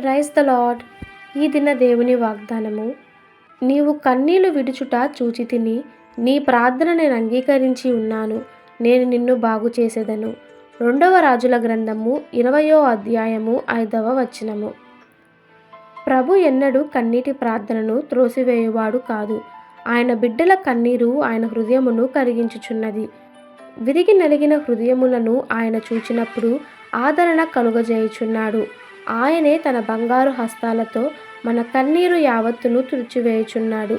Praise the lord ఈ దిన దేవుని వాగ్దానము. నీవు కన్నీళ్ళు విడుచుట చూచి తిని నీ ప్రార్థన నేను అంగీకరించి ఉన్నాను. నేను నిన్ను బాగు చేసేదను. రెండవ రాజుల గ్రంథము ఇరవయో అధ్యాయము ఐదవ వచనము. ప్రభు ఎన్నడూ కన్నీటి ప్రార్థనను త్రోసివేయువాడు కాదు. ఆయన బిడ్డల కన్నీరు ఆయన హృదయమును కరిగించుచున్నది. విరిగి నలిగిన హృదయములను ఆయన చూచినప్పుడు ఆదరణ కలుగజేయుచున్నాడు. ఆయనే తన బంగారు హస్తాలతో మన కన్నీరు యావత్తును తుడిచివేయుచున్నాడు.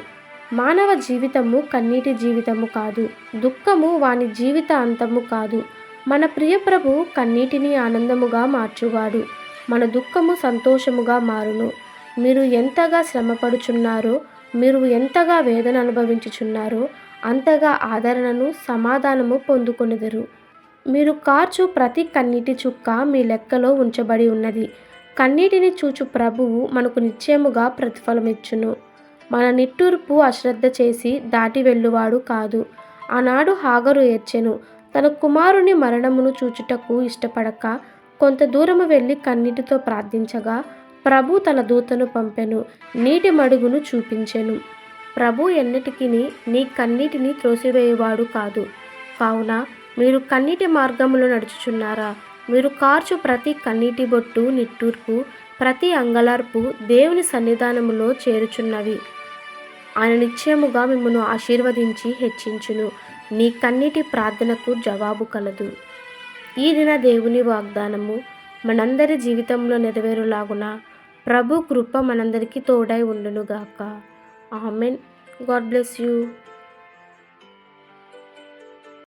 మానవ జీవితము కన్నీటి జీవితము కాదు దుఃఖము వాని జీవిత అంతము కాదు. మన ప్రియప్రభు కన్నీటిని ఆనందముగా మార్చువాడు మన దుఃఖము సంతోషముగా మారును. మీరు ఎంతగా శ్రమపడుచున్నారో మీరు ఎంతగా వేదన అనుభవించుచున్నారో అంతగా ఆదరణను సమాధానము పొందుకొనిదరు. మీరు కార్చు ప్రతి కన్నీటి చుక్క మీ లెక్కలో ఉంచబడి ఉన్నది. కన్నీటిని చూచు ప్రభువు మనకు నిశ్చయముగా ప్రతిఫలమిచ్చును. మన నిట్టూర్పు అశ్రద్ధ చేసి దాటి వెళ్ళువాడు కాదు. ఆనాడు హాగరు ఏర్చెను తన కుమారుని మరణమును చూచుటకు ఇష్టపడక కొంత దూరము వెళ్ళి కన్నీటితో ప్రార్థించగా ప్రభు తన దూతను పంపెను. నీటి మడుగును చూపించెను. ప్రభు ఎన్నిటికి నీ కన్నీటిని త్రోసివేయువాడు కాదు. కావున మీరు కన్నీటి మార్గములో నడుచుచున్నారా? మీరు కార్చు ప్రతి కన్నీటి బొట్టు నిట్టూర్పు ప్రతి అంగలార్పు దేవుని సన్నిధానములో చేరుచున్నవి. ఆయన నిశ్చయముగా మిమ్మను ఆశీర్వదించి హెచ్చించును. నీ కన్నీటి ప్రార్థనకు జవాబు కలదు. ఈ దిన దేవుని వాగ్దానము మనందరి జీవితంలో నెరవేరులాగున? ప్రభు కృప మనందరికీ తోడై ఉండునుగాక. ఆమెన్. God bless you.